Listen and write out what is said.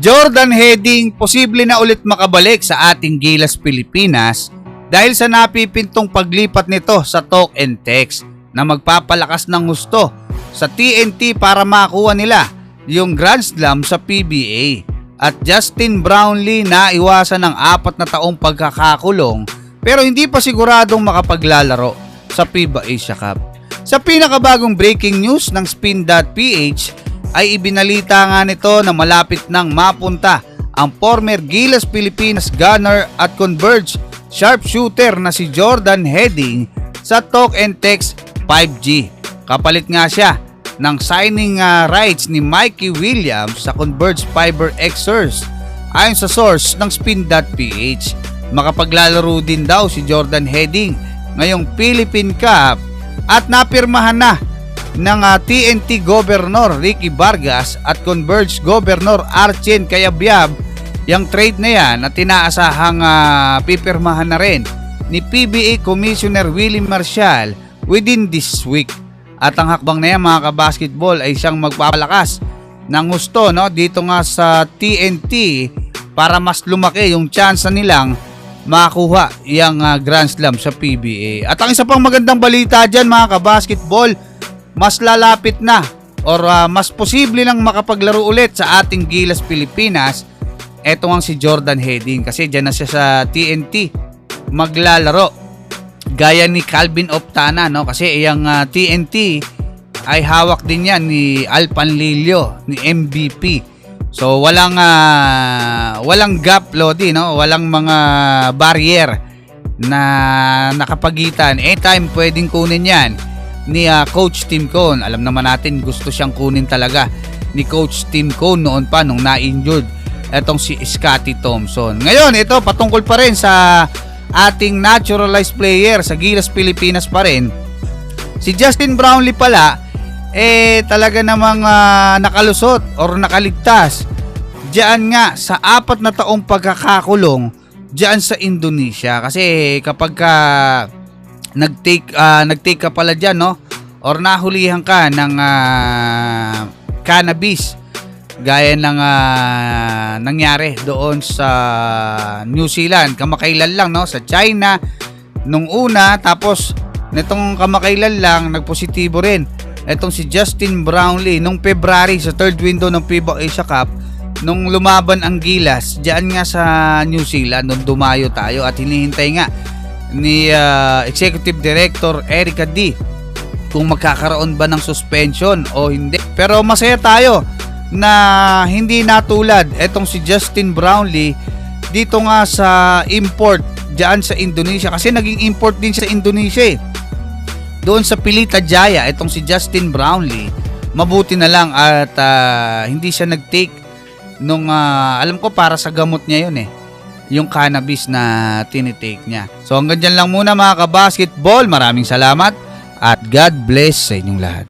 Jordan Heading posible na ulit makabalik sa ating Gilas Pilipinas dahil sa napipintong paglipat nito sa talk and text na magpapalakas ng gusto sa TNT para makuha nila yung Grand Slam sa PBA. At Justin Brownlee na iwasan ng apat na taong pagkakakulong pero hindi pa siguradong makapaglalaro sa FIBA Asia Cup. Sa pinakabagong breaking news ng Spin.ph ay ibinalita nga nito na malapit nang mapunta ang former Gilas Pilipinas gunner at Converge sharpshooter na si Jordan Heading sa Talk and Text 5G. Kapalit nga siya ng signing ah, rights ni Mikey Williams sa Converge Fiber Xers. Ayon sa source ng Spin.ph, makapaglalaro din daw si Jordan Heading ngayong Philippine Cup at napirmahan na ng ah, TNT Governor Ricky Vargas at Converge Governor Archen Cayabyab yung trade na yan at tinaasahang ah, pipirmahan na rin ni PBA Commissioner Willie Marshall within this week. At ang hakbang na yan mga kabasketball ay siyang magpapalakas ng gusto no, dito nga sa TNT para mas lumaki yung chance nilang makakuha yung ah, Grand Slam sa PBA. At ang isa pang magandang balita dyan mga kabasketball, mas lalapit na or ah, mas posible nang makapaglaro ulit sa ating Gilas Pilipinas. Eto nga si Jordan Heading kasi dyan na siya sa TNT maglalaro. Gaya ni Calvin Optana no kasi iyang ah, TNT ay hawak din yan ni Alpan Lilio ni MVP. So walang ah, walang gap Lodi no, walang mga barrier na nakapagitan. Anytime pwedeng kunin yan ni ah, Coach Tim Cone. Alam naman natin gusto siyang kunin talaga ni Coach Tim Cone noon pa nung na-injured etong si Scotty Thompson. Ngayon, ito patungkol pa rin sa ating naturalized player sa Gilas Pilipinas pa rin. Si Justin Brownlee pala eh talaga namang ah, nakalusot or nakaligtas diyan nga sa apat na taong pagkakakulong diyan sa Indonesia kasi kapag ka nag-take ah, nag-take ka pala diyan no? Or nahulihan ka ng ah, cannabis gaya ng ah, nangyari doon sa New Zealand. Kamakailan lang no? Sa China. Nung una tapos nitong kamakailan lang nagpositibo rin. Etong si Justin Brownlee nung February sa third window ng FIBA Asia Cup nung lumaban ang Gilas diyan nga sa New Zealand nung dumayo tayo at hinihintay nga ni ah, Executive Director Erica D kung magkakaroon ba ng suspension o hindi. Pero masaya tayo na hindi natulad etong si Justin Brownlee dito nga sa import diyan sa Indonesia kasi naging import din sa Indonesia eh. Doon sa Pilita Jaya itong si Justin Brownlee mabuti na lang at ah, hindi siya nag-take nung ah, alam ko para sa gamot niya yun eh yung cannabis na tinitake niya. So hanggang dyan lang muna mga kabasketball. Maraming salamat at God bless sa inyong lahat.